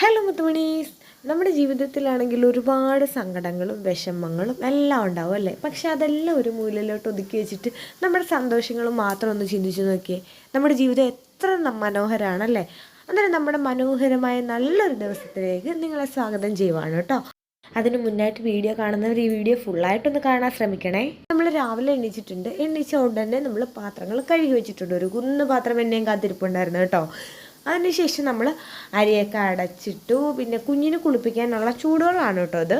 Hello മുത്തുമണീസ്. നമ്മുടെ ജീവിതത്തിലാണെങ്കിൽ ഒരുപാട് സങ്കടങ്ങളും വിഷമങ്ങളും എല്ലാം ഉണ്ടാവും അല്ലേ? പക്ഷെ അതെല്ലാം ഒരു മൂലയിലോട്ട് ഒതുക്കി വെച്ചിട്ട് നമ്മുടെ സന്തോഷങ്ങൾ മാത്രം ഒന്ന് ചിന്തിച്ചു നോക്കിയേ. നമ്മുടെ ജീവിതം എത്ര മനോഹരമാണല്ലേ അന്നേരം നമ്മുടെ മനോഹരമായ നല്ലൊരു ദിവസത്തിലേക്ക് നിങ്ങളെ സ്വാഗതം ചെയ്യുവാണ് കേട്ടോ. അതിന് മുന്നായിട്ട് വീഡിയോ കാണുന്നവർ ഈ വീഡിയോ ഫുള്ളായിട്ടൊന്ന് കാണാൻ ശ്രമിക്കണേ. നമ്മൾ രാവിലെ എണീച്ചിട്ടുണ്ട്. എണീച്ച ഉടനെ നമ്മൾ പാത്രങ്ങൾ കഴുകി വെച്ചിട്ടുണ്ട്. ഒരു കുന്ന് പാത്രം എന്നെയും കാത്തിരിപ്പുണ്ടായിരുന്നു കേട്ടോ. അതിനുശേഷം നമ്മൾ അരിയൊക്കെ അടച്ചിട്ടു പിന്നെ കുഞ്ഞിനെ കുളിപ്പിക്കാനുള്ള ചൂടുകളാണ് കേട്ടോ അത്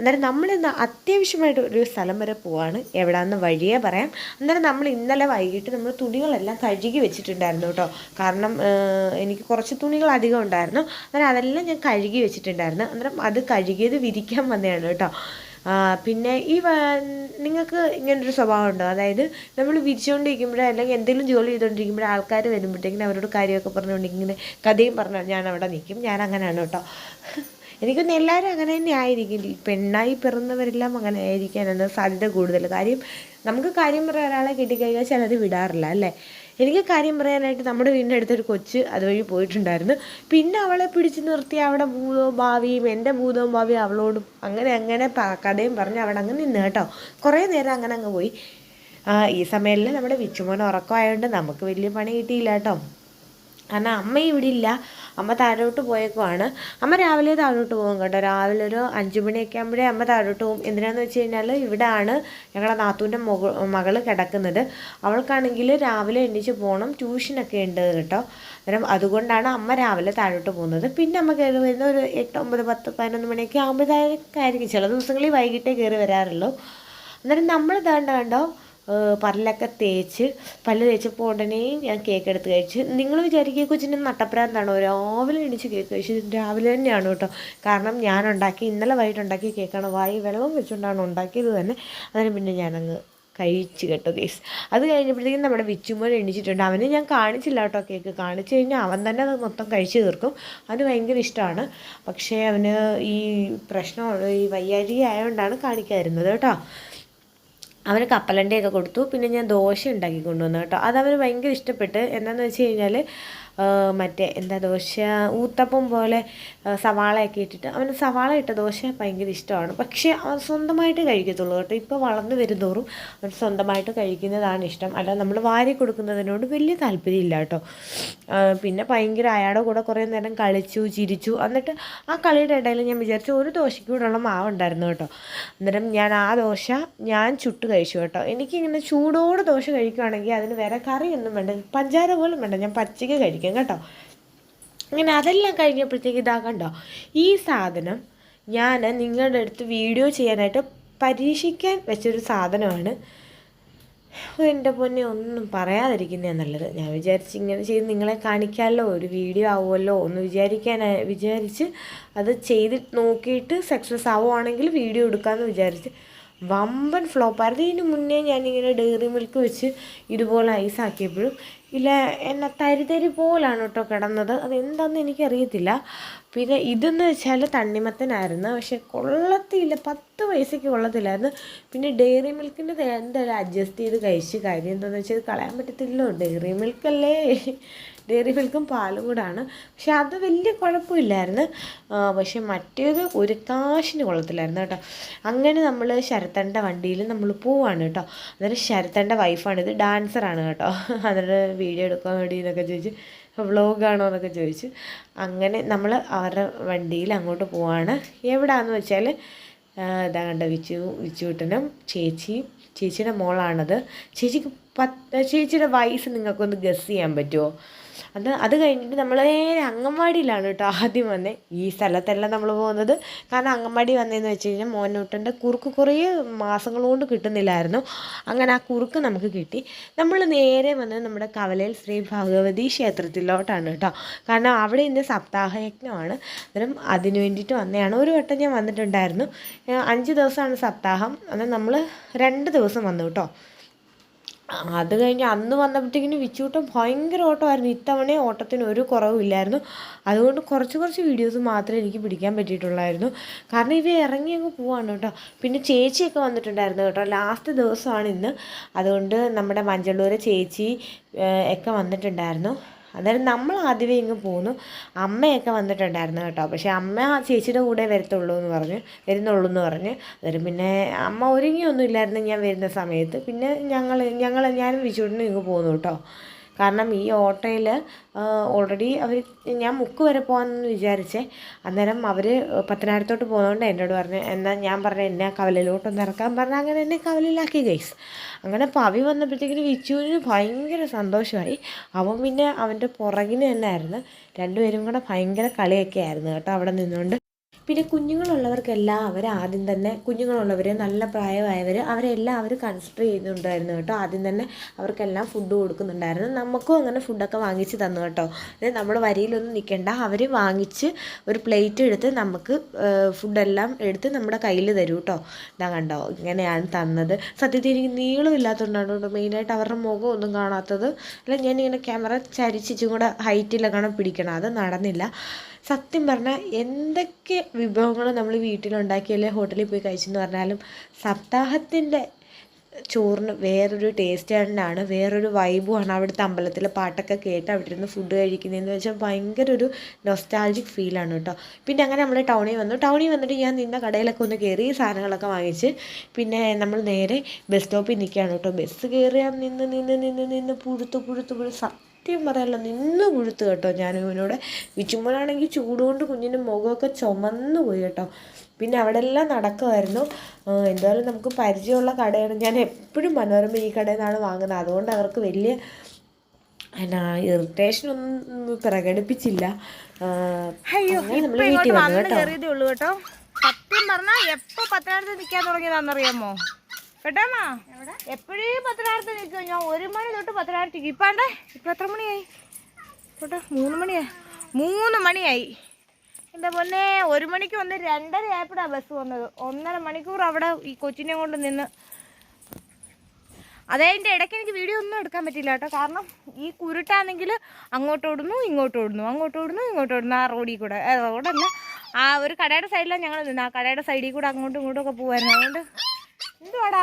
അന്നേരം നമ്മൾ ഇന്ന് അത്യാവശ്യമായിട്ട് ഒരു സ്ഥലം വരെ പോവാണ്. എവിടാന്ന് വഴിയേ പറയാം. അന്നേരം നമ്മൾ ഇന്നലെ വൈകിട്ട് നമ്മൾ തുണികളെല്ലാം കഴുകി വെച്ചിട്ടുണ്ടായിരുന്നു കേട്ടോ. കാരണം എനിക്ക് കുറച്ച് തുണികൾ അധികം ഉണ്ടായിരുന്നു. അന്നേരം അതെല്ലാം ഞാൻ കഴുകി വെച്ചിട്ടുണ്ടായിരുന്നു. അന്നേരം അത് കഴുകിയത് വിരിക്കാൻ വന്നതാണ് കേട്ടോ. പിന്നെ ഈ നിങ്ങൾക്ക് ഇങ്ങനൊരു സ്വഭാവം ഉണ്ടോ അതായത് നമ്മൾ വിരിച്ചുകൊണ്ടിരിക്കുമ്പോഴോ അല്ലെങ്കിൽ എന്തെങ്കിലും ജോലി ചെയ്തുകൊണ്ടിരിക്കുമ്പോൾ ആൾക്കാർ വരുമ്പോഴത്തേക്കിനും അവരോട് കാര്യമൊക്കെ പറഞ്ഞുകൊണ്ട് ഇങ്ങനെ കഥയും പറഞ്ഞു ഞാൻ അവിടെ നിൽക്കും ഞാൻ അങ്ങനെയാണ് കേട്ടോ. എനിക്കൊന്ന് എല്ലാവരും അങ്ങനെ തന്നെ ആയിരിക്കും. പെണ്ണായി പിറന്നവരെല്ലാം അങ്ങനെ ആയിരിക്കാനാണ് സാധ്യത കൂടുതൽ. കാര്യം നമുക്ക് കാര്യം പറയാൻ ഒരാളെ കിട്ടിക്കഴിഞ്ഞാൽ ചിലർ വിടാറില്ല അല്ലേ? എനിക്ക് കാര്യം പറയാനായിട്ട് നമ്മുടെ വീടിന്റെ അടുത്തൊരു കൊച്ച് അതുവഴി പോയിട്ടുണ്ടായിരുന്നു. പിന്നെ അവളെ പിടിച്ചു നിർത്തി അവിടെ ഭൂതവും ഭാവിയും എന്റെ ഭൂതവും ഭാവിയും അവളോടും അങ്ങനെ അങ്ങനെ കഥയും പറഞ്ഞ് അവിടെ അങ്ങ് നിന്ന് കേട്ടോ. കുറേ നേരം അങ്ങനെ അങ്ങ് പോയി. ഈ സമയത്തിൽ നമ്മുടെ വിച്ചുമോൻ ഉറക്കമായതുകൊണ്ട് നമുക്ക് വലിയ പണി കിട്ടിയില്ല കേട്ടോ. കാരണം അമ്മ ഇവിടെ ഇല്ല അമ്മ താഴോട്ട് പോയേക്കുവാണ്. അമ്മ രാവിലെ താഴോട്ട് പോകും കേട്ടോ. രാവിലെ ഒരു അഞ്ച് മണിയൊക്കെ ആകുമ്പോഴേ അമ്മ താഴോട്ട് പോകും. എന്തിനാന്ന് വെച്ച് കഴിഞ്ഞാൽ ഇവിടെയാണ് ഞങ്ങളുടെ നാത്തൂന്റെ മകൾ കിടക്കുന്നത്. അവൾക്കാണെങ്കിൽ രാവിലെ എണീച്ച് പോകണം ട്യൂഷനൊക്കെ ഉണ്ട് കേട്ടോ. അന്നേരം അതുകൊണ്ടാണ് അമ്മ രാവിലെ താഴോട്ട് പോകുന്നത്. പിന്നെ അമ്മ കയറി വരുന്ന ഒരു എട്ട് ഒമ്പത് പത്ത് പതിനൊന്ന് മണിയൊക്കെ ആകുമ്പോഴത്തേക്കായിരിക്കും ചില ദിവസങ്ങളിൽ വൈകിട്ടേ കയറി വരാറുള്ളൂ. അന്നേരം നമ്മൾ താണ്ട കണ്ടോ പല്ലൊക്കെ തേച്ച് പല്ല് തേച്ചപ്പോൾ ഉടനെ ഞാൻ കേക്ക് എടുത്ത് കഴിച്ച്. നിങ്ങൾ വിചാരിക്കുക കൊച്ചിന്റെ നട്ടപ്രാന്താണോ രാവിലെ എണീച്ച് കേക്ക് കഴിച്ചു. രാവിലെ തന്നെയാണ് കേട്ടോ. കാരണം ഞാൻ ഉണ്ടാക്കി ഇന്നലെ വൈകിട്ട് ഉണ്ടാക്കിയ കേക്കാണ് വായി വെള്ളം വെച്ചുകൊണ്ടാണ് ഉണ്ടാക്കിയത് തന്നെ. അതിന് പിന്നെ ഞാനങ്ങ് കഴിച്ചു കേട്ടോ കേസ് അത് കഴിഞ്ഞപ്പോഴത്തേക്കും നമ്മുടെ വിച്ചുമോൻ എണീച്ചിട്ടുണ്ട്. അവന് ഞാൻ കാണിച്ചില്ല കേട്ടോ കേക്ക് കാണിച്ചു കഴിഞ്ഞാൽ അവൻ തന്നെ അത് മൊത്തം കഴിച്ചു തീർക്കും. അവന് ഭയങ്കര ഇഷ്ടമാണ്. പക്ഷേ അവന് ഈ പ്രശ്നം ഈ വയ്യാഴിക ആയതുകൊണ്ടാണ് കാണിക്കാതിരുന്നത് കേട്ടോ. അവന് കപ്പലണ്ടിയൊക്കെ കൊടുത്തു. പിന്നെ ഞാൻ ദോശ ഉണ്ടാക്കി കൊണ്ടുവന്നു കേട്ടോ. അത് അവന് ഭയങ്കര ഇഷ്ടപ്പെട്ട്. എന്താണെന്ന് വെച്ച് കഴിഞ്ഞാൽ മറ്റേ എന്താ ദോശ? ഊത്തപ്പം പോലെ സവാളയൊക്കെ ഇട്ടിട്ട്. അവന് സവാള ഇട്ട ദോശ ഭയങ്കര ഇഷ്ടമാണ്. പക്ഷേ അവൻ സ്വന്തമായിട്ട് കഴിക്കത്തുള്ളൂ കേട്ടോ. ഇപ്പോൾ വളർന്നു വരുന്നോറും അവൻ സ്വന്തമായിട്ട് കഴിക്കുന്നതാണ് ഇഷ്ടം. അല്ല നമ്മൾ വാരി കൊടുക്കുന്നതിനോട് വലിയ താല്പര്യമില്ല കേട്ടോ. പിന്നെ ഭയങ്കര അയാളുടെ കൂടെ കുറേ നേരം കളിച്ചു ചിരിച്ചു. എന്നിട്ട് ആ കളിയുടെ ഇടയിൽ ഞാൻ വിചാരിച്ചു ഒരു ദോശയ്ക്ക് കൂടെയുള്ള മാവുണ്ടായിരുന്നു കേട്ടോ. അന്നേരം ഞാൻ ആ ദോശ ഞാൻ ചുട്ട് കഴിച്ചു കേട്ടോ. എനിക്കിങ്ങനെ ചൂടോട് ദോശ കഴിക്കുകയാണെങ്കിൽ അതിന് വേറെ കറിയൊന്നും വേണ്ട. പഞ്ചാര പോലും വേണ്ട. ഞാൻ പച്ചയ്ക്ക് കഴിക്കും കേട്ടോ. അങ്ങനെ അതെല്ലാം കഴിഞ്ഞപ്പോഴത്തേക്ക് ഇതാ കണ്ടോ ഈ സാധനം ഞാൻ നിങ്ങളുടെ അടുത്ത് വീഡിയോ ചെയ്യാനായിട്ട് പരീക്ഷിക്കാൻ വെച്ചൊരു സാധനമാണ്. എന്റെ പൊന്നെ ഒന്നും പറയാതിരിക്കുന്നേ നല്ലത് ഞാൻ വിചാരിച്ച് ഇങ്ങനെ ചെയ്ത് നിങ്ങളെ കാണിക്കാമല്ലോ ഒരു വീഡിയോ ആവുമല്ലോ ഒന്ന് വിചാരിക്കാൻ വിചാരിച്ച് അത് ചെയ്ത് നോക്കിയിട്ട് സക്സസ് ആവുകയാണെങ്കിൽ വീഡിയോ എടുക്കാമെന്ന് വിചാരിച്ച് വമ്പൻ ഫ്ലോപ്പായിരുന്നു ഇതിന് മുന്നേ ഞാനിങ്ങനെ ഡെയറി മിൽക്ക് വെച്ച് ഇതുപോലെ ഐസ് ആക്കിയപ്പോഴും ഇല്ല എന്നെ തരിതരി തരി പോലാണ് കേട്ടോ കിടന്നത്. അതെന്താണെന്ന് എനിക്കറിയത്തില്ല. പിന്നെ ഇതെന്ന് വെച്ചാൽ തണ്ണിമത്തനായിരുന്നു. പക്ഷെ കൊള്ളത്തില്ല. പത്ത് പൈസയ്ക്ക് കൊള്ളത്തില്ലായിരുന്നു. പിന്നെ ഡെയറി മിൽക്കിന്റെ എന്തായാലും അഡ്ജസ്റ്റ് ചെയ്ത് കഴിച്ച്. കാര്യം എന്താണെന്ന് വെച്ചാൽ കളയാൻ പറ്റത്തില്ലല്ലോ. ഡെയറി മിൽക്കല്ലേ ഡയറി മിൽക്കും പാലും കൂടാണ് പക്ഷെ അത് വലിയ കുഴപ്പമില്ലായിരുന്നു. പക്ഷെ മറ്റേത് ഒരു കാശിന് കൊള്ളത്തില്ലായിരുന്നു കേട്ടോ. അങ്ങനെ നമ്മൾ ശരത്തന്റെ വണ്ടിയിൽ നമ്മൾ പോവാണ് കേട്ടോ. അന്നേരം ശരത്തന്റെ വൈഫാണ് ഇത് ഡാൻസറാണ് കേട്ടോ. അതിന്റെ വീഡിയോ എടുക്കാൻ വേണ്ടി എന്നൊക്കെ ചോദിച്ച് വ്ളോഗാണോ എന്നൊക്കെ ചോദിച്ചു. അങ്ങനെ നമ്മൾ അവരുടെ വണ്ടിയിൽ അങ്ങോട്ട് പോവാണ്. എവിടാന്ന് വെച്ചാൽ ഇതാ കണ്ട വിച്ചു വിച്ചുട്ടനും ചേച്ചിയും ചേച്ചിയുടെ മോളാണത്. ചേച്ചിക്ക് പത്ത് ചേച്ചിയുടെ വയസ്സ് നിങ്ങൾക്കൊന്ന് ഗസ് ചെയ്യാൻ പറ്റുമോ അത് അത് കഴിഞ്ഞിട്ട് നമ്മൾ നേരെ അങ്കൻവാടിയിലാണ് കേട്ടോ ആദ്യം വന്നേ. ഈ സ്ഥലത്തെല്ലാം നമ്മൾ പോകുന്നത്. കാരണം അങ്കൻവാടി വന്നതെന്ന് വെച്ച് കഴിഞ്ഞാൽ മോനൂട്ടന്റെ കുറുക്ക് കുറേ മാസങ്ങൾ കൊണ്ട് കിട്ടുന്നില്ലായിരുന്നു. അങ്ങനെ ആ കുറുക്ക് നമുക്ക് കിട്ടി. നമ്മൾ നേരെ വന്നത് നമ്മുടെ കവലയിൽ ശ്രീ ഭഗവതി ക്ഷേത്രത്തിലോട്ടാണ് കേട്ടോ. കാരണം അവിടെ ഇന്ന് സപ്താഹയജ്ഞമാണ്. അന്നേരം അതിന് വേണ്ടിയിട്ട് വന്നതാണ് ഒരു വട്ടം ഞാൻ വന്നിട്ടുണ്ടായിരുന്നു. അഞ്ച് ദിവസമാണ് സപ്താഹം. അന്നേരം നമ്മൾ രണ്ട് ദിവസം വന്നു കേട്ടോ. അത് കഴിഞ്ഞ് അന്ന് വന്നപ്പോഴത്തേക്കിന് വിച്ചൂട്ടം ഭയങ്കര ഓട്ടമായിരുന്നു. ഇത്തവണ ഓട്ടത്തിന് ഒരു കുറവുമില്ലായിരുന്നു അതുകൊണ്ട് കുറച്ച് കുറച്ച് വീഡിയോസ് മാത്രമേ എനിക്ക് പിടിക്കാൻ പറ്റിയിട്ടുള്ളായിരുന്നു. കാരണം ഇവ ഇറങ്ങി അങ്ങ് പോവാണ് കേട്ടോ. പിന്നെ ചേച്ചിയൊക്കെ വന്നിട്ടുണ്ടായിരുന്നു കേട്ടോ. ലാസ്റ്റ് ദിവസമാണ് ഇന്ന്. അതുകൊണ്ട് നമ്മുടെ മഞ്ചള്ളൂരെ ചേച്ചി ഒക്കെ വന്നിട്ടുണ്ടായിരുന്നു. അന്നേരം നമ്മൾ ആദ്യമേ ഇങ്ങ് പോന്നു. അമ്മയൊക്കെ വന്നിട്ടുണ്ടായിരുന്നു കേട്ടോ. പക്ഷേ അമ്മ ആ ചേച്ചിയുടെ കൂടെ വരത്തുള്ളൂ എന്ന് പറഞ്ഞു വരുന്നുള്ളൂ എന്ന് പറഞ്ഞ്. അന്നേരം പിന്നെ അമ്മ ഒരുങ്ങിയൊന്നും ഇല്ലായിരുന്നു ഞാൻ വരുന്ന സമയത്ത്. പിന്നെ ഞങ്ങൾ ഞങ്ങൾ ഞാനും വിശുടിനും ഇങ്ങ് പോന്നു കേട്ടോ. കാരണം ഈ ഓട്ടോയിൽ ഓൾറെഡി അവർ ഞാൻ മുക്ക് വരെ പോകാമെന്ന് വിചാരിച്ചേ. അന്നേരം അവർ പത്തനായിരത്തോട്ട് പോകുന്നതുകൊണ്ട് എന്നോട് പറഞ്ഞു എന്നാൽ ഞാൻ പറഞ്ഞു എന്നെ കവലയിലോട്ടൊന്ന് ഇറക്കാൻ പറഞ്ഞു അങ്ങനെ എന്നെ കവലയിലാക്കി ഗൈസ് അങ്ങനെ പവി വന്നപ്പോഴത്തേക്കിന് വിച്ചുവിന് ഭയങ്കര സന്തോഷമായി. അവൻ പിന്നെ അവന്റെ പുറകിന് തന്നെ ആയിരുന്നു രണ്ടുപേരും കൂടെ ഭയങ്കര കളിയൊക്കെ ആയിരുന്നു കേട്ടോ അവിടെ നിന്നുകൊണ്ട് പിന്നെ കുഞ്ഞുങ്ങളുള്ളവർക്കെല്ലാം അവർ ആദ്യം തന്നെ കുഞ്ഞുങ്ങളുള്ളവർ നല്ല പ്രായമായവർ അവരെല്ലാം അവർ കൺസിഡർ ചെയ്യുന്നുണ്ടായിരുന്നു കേട്ടോ. ആദ്യം തന്നെ അവർക്കെല്ലാം ഫുഡ് കൊടുക്കുന്നുണ്ടായിരുന്നു. നമുക്കും അങ്ങനെ ഫുഡൊക്കെ വാങ്ങിച്ച് തന്നു കേട്ടോ. അതായത് നമ്മൾ വരിയിലൊന്നും നിൽക്കേണ്ട അവർ വാങ്ങിച്ച് ഒരു പ്ലേറ്റ് എടുത്ത് നമുക്ക് ഫുഡെല്ലാം എടുത്ത് നമ്മുടെ കയ്യിൽ തരും കേട്ടോ. ഇതാ കണ്ടോ? ഇങ്ങനെയാണ് തന്നത്. സത്യത്തിൽ എനിക്ക് നീളമില്ലാത്തതുകൊണ്ടാണ് കേട്ടോ മെയിനായിട്ട് അവരുടെ മുഖം ഒന്നും കാണാത്തത്. അല്ല ഞാനിങ്ങനെ ക്യാമറ ചരിച്ചിച്ചും കൂടെ ഹൈറ്റിലൊക്കെ പിടിക്കണം അത് നടന്നില്ല. സത്യം പറഞ്ഞാൽ എന്തൊക്കെ വിഭവങ്ങൾ നമ്മൾ വീട്ടിലുണ്ടാക്കിയല്ലേ ഹോട്ടലിൽ പോയി കഴിച്ചെന്ന് പറഞ്ഞാലും സപ്താഹത്തിന്റെ ചോറിന് വേറൊരു ടേസ്റ്റ് തന്നെയാണ് വേറൊരു വൈബുമാണ് അവിടുത്തെ അമ്പലത്തിലെ പാട്ടൊക്കെ കേട്ട് അവിടെ ഇരുന്ന് ഫുഡ് കഴിക്കുന്നതെന്ന് വെച്ചാൽ ഭയങ്കര ഒരു നൊസ്റ്റാൾജിക് ഫീലാണ് കേട്ടോ. പിന്നെ അങ്ങനെ നമ്മൾ ടൗണിൽ വന്നു. ടൗണിൽ വന്നിട്ട് ഞാൻ നിന്ന കടയിലൊക്കെ ഒന്ന് കയറി സാധനങ്ങളൊക്കെ വാങ്ങിച്ച് പിന്നെ നമ്മൾ നേരെ ബസ് സ്റ്റോപ്പിൽ നിൽക്കുകയാണ് കേട്ടോ. ബസ് കയറിയാൽ നിന്ന് നിന്ന് നിന്ന് നിന്ന് പുഴുത്ത് പുഴുത്ത് പുഴുത്ത് സത്യം പറയാമല്ലോ നിന്ന് കൊഴുത്ത് കേട്ടോ ഞാൻ ഇവനോട്. വിച്ചുമ്പോഴാണെങ്കിൽ ചൂടുകൊണ്ട് കുഞ്ഞിന്റെ മുഖമൊക്കെ ചുമന്നു പോയി കേട്ടോ. പിന്നെ അവിടെ എല്ലാം നടക്കുമായിരുന്നു എന്തായാലും നമുക്ക് പരിചയമുള്ള കടയാണ്. ഞാൻ എപ്പോഴും മനോരമ ഈ കടയിൽ നിന്നാണ് വാങ്ങുന്നത്. അതുകൊണ്ട് അവർക്ക് വലിയ എന്നാ ഇറിറ്റേഷൻ ഒന്നും പ്രകടിപ്പിച്ചില്ല. അയ്യോ നമ്മൾ വീട്ടിൽ വന്നു കേട്ടോ. സത്യം പറഞ്ഞാൽ എപ്പോൾ പത്തനായിരത്ത് നിൽക്കാൻ തുടങ്ങിയതാണെന്നറിയാമോ? കേട്ടാമാ എപ്പോഴേ പത്തനായിരത്ത് നിൽക്കുക ഞാൻ ഒരു മണി തൊട്ട് പത്തനായിരത്ത് ഇപ്പാണ്ടേ ഇപ്പൊ എത്ര മണിയായി? കേട്ടോ മൂന്ന് മണിയായി മൂന്ന് മണിയായി. എന്താ പൊന്നെ ഒരു മണിക്ക് വന്ന് രണ്ടര ആയപ്പോഴാണ് ബസ് വന്നത്. ഒന്നര മണിക്കൂർ അവിടെ ഈ കൊച്ചിനെ കൊണ്ട് നിന്ന്. അതതിന്റെ ഇടയ്ക്ക് എനിക്ക് വീഡിയോ ഒന്നും എടുക്കാൻ പറ്റില്ല കേട്ടോ. കാരണം ഈ കുരുട്ടാണെങ്കിൽ അങ്ങോട്ട് ഓടുന്നു ഇങ്ങോട്ട് ഓടുന്നു അങ്ങോട്ട് ഓടുന്നു ഇങ്ങോട്ട് ഓടുന്നു. ആ റോഡിൽ കൂടെ റോഡല്ല ആ ഒരു കടയുടെ സൈഡിലാണ് ഞങ്ങൾ നിന്ന്. ആ കടയുടെ സൈഡിൽ കൂടെ അങ്ങോട്ടും ഇങ്ങോട്ടും ഒക്കെ പോകുമായിരുന്നു അതുകൊണ്ട് എന്തുവാടാ?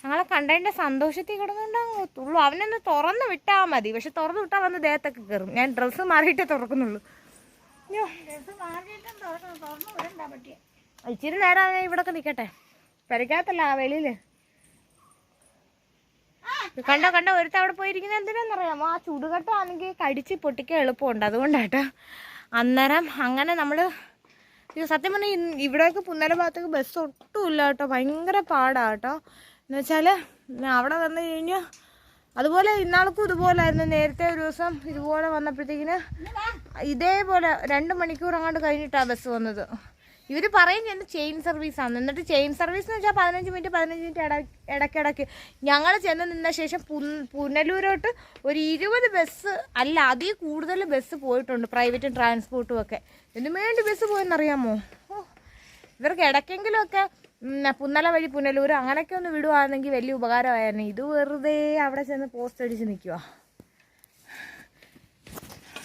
ഞങ്ങളെ കണ്ടതിന്റെ സന്തോഷത്തിൽ കിടന്നുകൊണ്ട് തുള്ളു. അവനൊന്ന് തുറന്ന് വിട്ടാൽ മതി. പക്ഷെ തുറന്ന് വിട്ടാൽ വന്ന് ദേഹത്തൊക്കെ കയറും. ഞാൻ ഡ്രസ്സ് മാറിയിട്ടേ തുറക്കുന്നുള്ളൂ. ഇച്ചിരി നേരം അവനെ ഇവിടൊക്കെ നിൽക്കട്ടെ പരിക്കാത്തല്ല ആ വെളിയിൽ കണ്ടോ കണ്ടോ ഒരുത്ത അവിടെ പോയിരിക്കുന്നത് എന്തിനാണെന്നറിയാമോ ആ ചുടുകട്ടാണെങ്കിൽ കടിച്ച് പൊട്ടിക്കാൻ എളുപ്പമുണ്ട്. അതുകൊണ്ടാട്ടോ. അന്നേരം അങ്ങനെ നമ്മൾ സത്യം പറഞ്ഞാൽ ഇവിടെയൊക്കെ പുന്നല ഭാഗത്തേക്ക് ബസ് ഒട്ടും ഇല്ല കേട്ടോ. ഭയങ്കര പാടാണ് കേട്ടോ. എന്ന് വെച്ചാൽ അവിടെ വന്നു കഴിഞ്ഞാൽ അതുപോലെ ഇന്നാൾക്കും ഇതുപോലായിരുന്നു. നേരത്തെ ഒരു ദിവസം ഇതുപോലെ വന്നപ്പോഴത്തേക്കിന് ഇതേപോലെ രണ്ട് മണിക്കൂർ അങ്ങോട്ട് കഴിഞ്ഞിട്ടാണ് ബസ് വന്നത്. ഇവർ പറയും ഞാൻ ചെയിൻ സർവീസാണ് എന്നിട്ട് ചെയിൻ സർവീസ് എന്ന് വെച്ചാൽ പതിനഞ്ച് മിനിറ്റ് പതിനഞ്ച് മിനിറ്റ് ഇട ഇടയ്ക്കിടയ്ക്ക് ഞങ്ങൾ ചെന്ന് നിന്ന ശേഷം പുനലൂരോട്ട് ഒരു ഇരുപത് ബസ് അല്ല അതിൽ കൂടുതൽ ബസ് പോയിട്ടുണ്ട്. പ്രൈവറ്റും ട്രാൻസ്പോർട്ടും ഒക്കെ. എന്തിനു വേണ്ടി ബസ് പോയെന്നറിയാമോ? ഓ ഇവർക്ക് ഇടയ്ക്കെങ്കിലുമൊക്കെ പുന്നല വഴി പുനലൂർ അങ്ങനെയൊക്കെ ഒന്ന് വിടുവാണെങ്കിൽ വലിയ ഉപകാരമായിരുന്നു. ഇത് വെറുതെ അവിടെ ചെന്ന് പോസ്റ്റ് അടിച്ച് നിൽക്കുക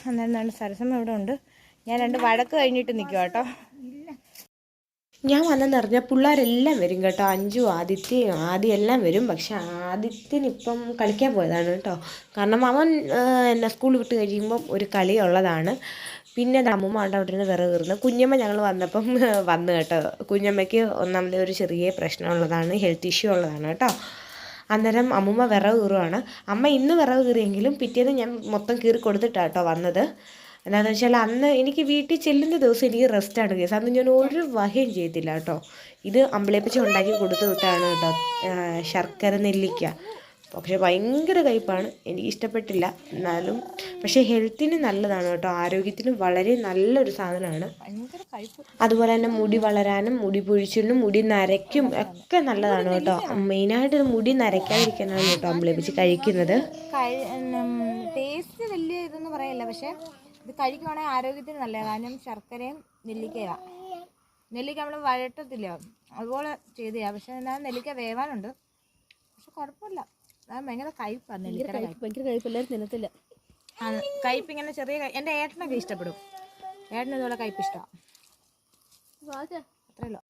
അന്നേരം സരസം ഇവിടെ ഉണ്ട്. ഞാൻ രണ്ട് വഴക്ക് കഴിഞ്ഞിട്ട് നിൽക്കുക കേട്ടോ. ഞാൻ വന്നെന്നറിഞ്ഞ പിള്ളേരെല്ലാം വരും കേട്ടോ. അഞ്ചു ആദിത്യ ആദ്യം എല്ലാം വരും. പക്ഷെ ആദിത്യന് ഇപ്പം കളിക്കാൻ പോയതാണ് കേട്ടോ. കാരണം അവൻ എന്നെ സ്കൂൾ വിട്ട് കഴിയുമ്പം ഒരു കളി ഉള്ളതാണ്. പിന്നെ ദാ അമ്മൂമ്മ ഉണ്ട് അവിടെ നിന്ന് വിറക് കീറുന്നു കുഞ്ഞമ്മ ഞങ്ങൾ വന്നപ്പം വന്നു കേട്ടോ. കുഞ്ഞമ്മയ്ക്ക് ഒന്നാമത് ഒരു ചെറിയ പ്രശ്നമുള്ളതാണ് ഹെൽത്ത് ഇഷ്യൂ ഉള്ളതാണ് കേട്ടോ. അന്നേരം അമ്മുമ്മ വിറക് കീറുവാണ് അമ്മ ഇന്ന് വിറക് കീറിയെങ്കിലും പിറ്റേന്ന് ഞാൻ മൊത്തം കീറി കൊടുത്തിട്ടാണ് കേട്ടോ വന്നത്. എന്താണെന്ന് വെച്ചാൽ അന്ന് എനിക്ക് വീട്ടിൽ ചെല്ലുന്ന ദിവസം എനിക്ക് റെസ്റ്റാണ് കേസ് അന്ന് ഞാൻ ഒരു വകയും ചെയ്തില്ല കേട്ടോ. ഇത് അമ്പളിയപ്പച്ച ഉണ്ടാക്കി കൊടുത്തു വിട്ടാണ് കേട്ടോ ശർക്കര നെല്ലിക്ക. പക്ഷെ ഭയങ്കര കയ്പ്പാണ് എനിക്ക് ഇഷ്ടപ്പെട്ടില്ല. എന്നാലും പക്ഷേ ഹെൽത്തിന് നല്ലതാണ് കേട്ടോ. ആരോഗ്യത്തിന് വളരെ നല്ലൊരു സാധനമാണ്. അതുപോലെ തന്നെ മുടി വളരാനും മുടി പൊഴിച്ചിലിനും മുടി നരയ്ക്കും ഒക്കെ നല്ലതാണ് കേട്ടോ. മെയിനായിട്ട് ഇത് മുടി നരയ്ക്കാതിരിക്കാനാണ് കേട്ടോ അമ്പളിപ്പിച്ച് കഴിക്കുന്നത്. ടേസ്റ്റ് വലിയ ഇതൊന്നും പറയല്ല. പക്ഷെ ഇത് കഴിക്കുവാണെങ്കിൽ ആരോഗ്യത്തിന് നല്ലതാണ് കാരണം ശർക്കരയും നെല്ലിക്കയാണ് നെല്ലിക്ക നമ്മൾ വഴട്ടത്തില്ല അതുപോലെ ചെയ്തയാ. പക്ഷെ എന്നാൽ നെല്ലിക്ക വേവാനുണ്ട്. പക്ഷെ കുഴപ്പമില്ല. അത് ഭയങ്കര നെല്ലിക്ക ഭയങ്കര കഴിപ്പില്ലാരും തിന്നത്തില്ല. കയ്പ് ഇങ്ങനെ ചെറിയ എന്റെ എന്റെ ഏട്ടനൊക്കെ ഇഷ്ടപ്പെടും. ഏട്ടന് ഇതുപോലെ കയ്പ് ഇഷ്ടമാണ് അത്രയല്ലോ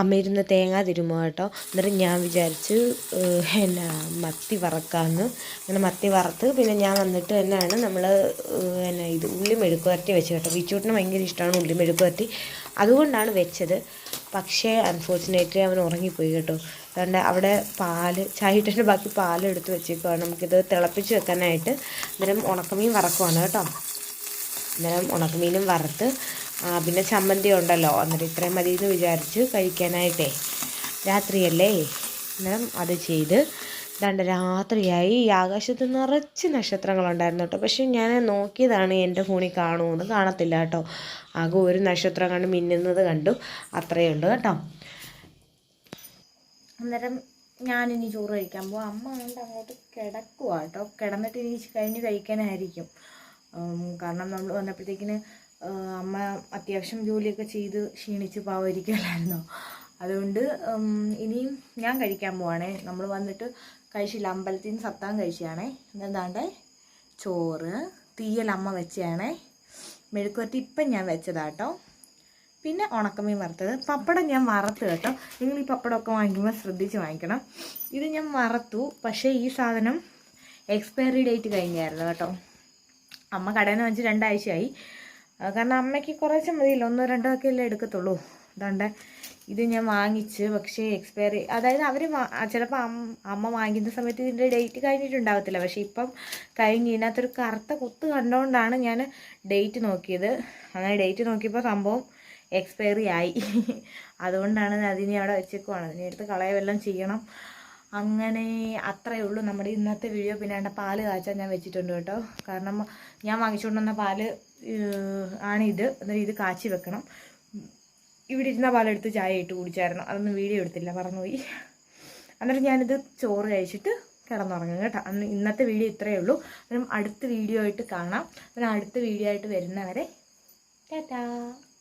അമ്മ ഇരുന്ന് തേങ്ങ തിരുമോ കേട്ടോ. എന്നിട്ട് ഞാൻ വിചാരിച്ച് എന്നാ മത്തി വറക്കാമെന്ന് അങ്ങനെ മത്തി വറുത്ത് പിന്നെ ഞാൻ വന്നിട്ട് തന്നെയാണ് നമ്മൾ എന്നാ ഇത് ഉള്ളി മെഴുക്കുവരട്ടി വെച്ച് കേട്ടോ. വിച്ചൂട്ടിന് ഭയങ്കര ഇഷ്ടമാണ് ഉള്ളി മെഴുക്കുവരട്ടി അതുകൊണ്ടാണ് വെച്ചത്. പക്ഷേ അൺഫോർച്ചുനേറ്റ്ലി അവൻ ഉറങ്ങിപ്പോയി കേട്ടോ. അതുകൊണ്ട് അവിടെ പാൽ ചായട്ടന്റെ ബാക്കി പാൽ എടുത്ത് വെച്ചേക്കുവാണ്. നമുക്കിത് തിളപ്പിച്ച് വെക്കാനായിട്ട് അന്നേരം ഉണക്കമീൻ വറക്കുവാണ് കേട്ടോ. അന്നേരം ഉണക്കമീനും വറുത്ത് പിന്നെ ചമ്മന്തി ഉണ്ടല്ലോ. അന്നേരം ഇത്രയും മതി എന്ന് വിചാരിച്ച് കഴിക്കാനായിട്ടേ. രാത്രിയല്ലേ? അന്നേരം അത് ചെയ്ത് രണ്ട് രാത്രിയായി. ഈ ആകാശത്ത് നിറച്ച് നക്ഷത്രങ്ങളുണ്ടായിരുന്നു കേട്ടോ. പക്ഷേ ഞാൻ നോക്കിയതാണ് എന്റെ ഫോണിൽ കാണുമെന്ന് കാണത്തില്ല കേട്ടോ. ആകെ ഒരു നക്ഷത്രം കണ്ട് മിന്നുന്നത് കണ്ടു. അത്രയേ ഉള്ളൂ കേട്ടോ. അന്നേരം ഞാനിനി ചോറ് കഴിക്കാൻ പോകും അമ്മ കണ്ട് അങ്ങോട്ട് കിടക്കുക കേട്ടോ. കിടന്നിട്ട് ഇനി കഴിഞ്ഞ് കഴിക്കാനായിരിക്കും. കാരണം നമ്മൾ വന്നപ്പോഴത്തേക്കിന് അമ്മ അത്യാവശ്യം ജോലിയൊക്കെ ചെയ്ത് ക്ഷീണിച്ച് പാവരിക്കുമല്ലായിരുന്നോ അതുകൊണ്ട് ഇനിയും ഞാൻ കഴിക്കാൻ പോവാണേ. നമ്മൾ വന്നിട്ട് കഴിച്ചില്ല. അമ്പലത്തിൽ നിന്ന് സത്താൻ കഴിച്ചാണേ എന്താണ്ട് ചോറ്. തീയൽ അമ്മ വെച്ചാണേ മെഴുക്കുവരട്ടി ഇപ്പം ഞാൻ വെച്ചതാട്ടോ പിന്നെ ഉണക്കമീൻ വറുത്തത്. പപ്പടം ഞാൻ വറുത്ത് കേട്ടോ. നിങ്ങൾ ഈ പപ്പടമൊക്കെ വാങ്ങിക്കുമ്പോൾ ശ്രദ്ധിച്ച് വാങ്ങിക്കണം. ഇത് ഞാൻ വറുത്തു. പക്ഷേ ഈ സാധനം എക്സ്പയറി ഡേറ്റ് കഴിഞ്ഞായിരുന്നു കേട്ടോ. അമ്മ കടയിൽ നിന്ന് വെച്ച് രണ്ടാഴ്ചയായി കാരണം അമ്മയ്ക്ക് കുറച്ച് മതിയില്ല. ഒന്നോ രണ്ടോ ഒക്കെ അല്ലേ എടുക്കത്തുള്ളൂ. അതുകൊണ്ട് ഇത് ഞാൻ വാങ്ങിച്ച് പക്ഷേ എക്സ്പയറി അതായത് അവർ ചിലപ്പോൾ അമ്മ വാങ്ങിക്കുന്ന സമയത്ത് ഇതിന്റെ ഡേറ്റ് കഴിഞ്ഞിട്ടുണ്ടാകത്തില്ല പക്ഷേ ഇപ്പം കഴിഞ്ഞ് ഇതിനകത്തൊരു കറുത്ത കുത്ത് കണ്ടുകൊണ്ടാണ് ഞാൻ ഡേറ്റ് നോക്കിയത്. അങ്ങനെ ഡേറ്റ് നോക്കിയപ്പോൾ സംഭവം എക്സ്പയറി ആയി. അതുകൊണ്ടാണ് അതിനെ അവിടെ വെച്ചേക്കുവാണ്. അതിനെ എടുത്ത് കളയവെല്ലാം ചെയ്യണം. അങ്ങനെ അത്രയേ ഉള്ളൂ നമ്മുടെ ഇന്നത്തെ വീഡിയോ പിന്നെ എന്റെ പാൽ കാച്ചാൻ ഞാൻ വെച്ചിട്ടുണ്ട് കേട്ടോ. കാരണം ഞാൻ വാങ്ങിച്ചുകൊണ്ട് വന്ന പാൽ ആണിത്. എന്നിട്ട് ഇത് കാച്ചി വെക്കണം. ഇവിടെ ഇരുന്ന പാലെടുത്ത് ചായ ഇട്ട് കുടിച്ചായിരുന്നു. അതൊന്നും വീഡിയോ എടുത്തില്ല മറന്നുപോയി. എന്നിട്ട് ഞാനിത് ചോറ് കഴിച്ചിട്ട് കിടന്നുറങ്ങും കേട്ടോ. അന്ന് ഇന്നത്തെ വീഡിയോ ഇത്രയേ ഉള്ളൂ. അന്നേരം അടുത്ത വീഡിയോ ആയിട്ട് കാണാം. അന്നേരം അടുത്ത വീഡിയോ ആയിട്ട് വരുന്നവരെ ടാറ്റാ.